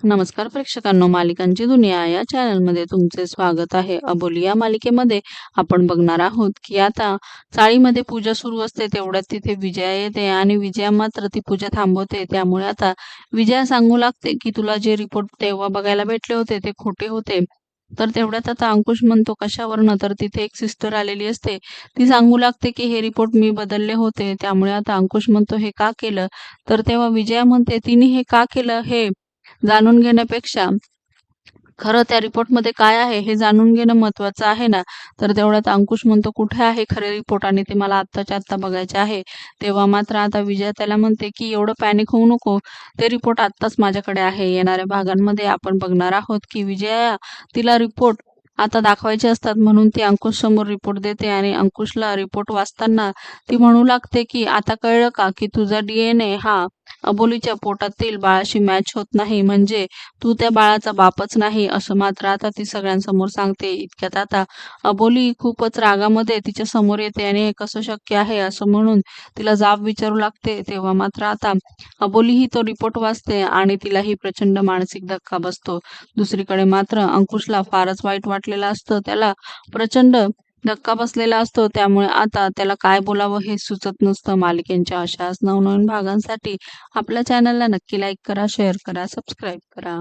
नमस्कार प्रेक्षकांनो मालिकांची दुनिया या चॅनलमध्ये तुमचे स्वागत आहे. अबोली या मालिकेमध्ये आपण बघणार आहोत की आता चाळीमध्ये पूजा सुरू असते तेवढ्यात तिथे विजया येते आणि विजया मात्र ती पूजा थांबवते. त्यामुळे आता विजया सांगू लागते की तुला जे रिपोर्ट तेव्हा बघायला भेटले होते ते खोटे होते. तर तेवढ्यात आता अंकुश म्हणतो कशावरनं? तर तिथे एक सिस्टर आलेली असते. ती सांगू लागते की हे रिपोर्ट मी बदलले होते. त्यामुळे आता अंकुश म्हणतो हे का केलं? तर तेव्हा विजया म्हणते तिने हे का केलं? हे जाणून घेण्यापेक्षा खरं त्या रिपोर्टमध्ये काय आहे हे जाणून घेणं महत्वाचं आहे ना? तर तेवढ्यात अंकुश म्हणतो कुठे आहे खरे रिपोर्ट आणि ते मला आत्ताच्या आत्ता बघायचे आहे. तेव्हा मात्र आता विजया त्याला म्हणते की एवढं पॅनिक होऊ नको. ते रिपोर्ट आत्ताच माझ्याकडे आहे. येणाऱ्या भागांमध्ये आपण बघणार आहोत की विजया तिला रिपोर्ट आता दाखवायचे असतात म्हणून ती अंकुश समोर रिपोर्ट देते आणि अंकुशला रिपोर्ट वाचताना ती म्हणू लागते की आता कळलं का की तुझा डीएनए हा अबोलीच्या पोटातील बाळाशी मॅच होत नाही. म्हणजे तू त्या बाळाचा बापच नाही असं मात्र आता ती सगळ्यांसमोर सांगते. इतक्यात आता अबोली खूपच रागामध्ये तिच्या समोर येते आणि हे कसं शक्य आहे असं म्हणून तिला जाब विचारू लागते. तेव्हा मात्र आता अबोलीही तो रिपोर्ट वाचते आणि तिलाही प्रचंड मानसिक धक्का बसतो. दुसरीकडे मात्र अंकुशला फारच वाईट वाटलेलं असतं. त्याला प्रचंड धक्का बसलेला असतो. त्यामुळे आता त्याला काय बोलावं हे सुचत नसतं. मालिकेंच्या अशाच नवनवीन भागांसाठी आपल्या चॅनलला नक्की लाईक करा शेअर करा सबस्क्राईब करा.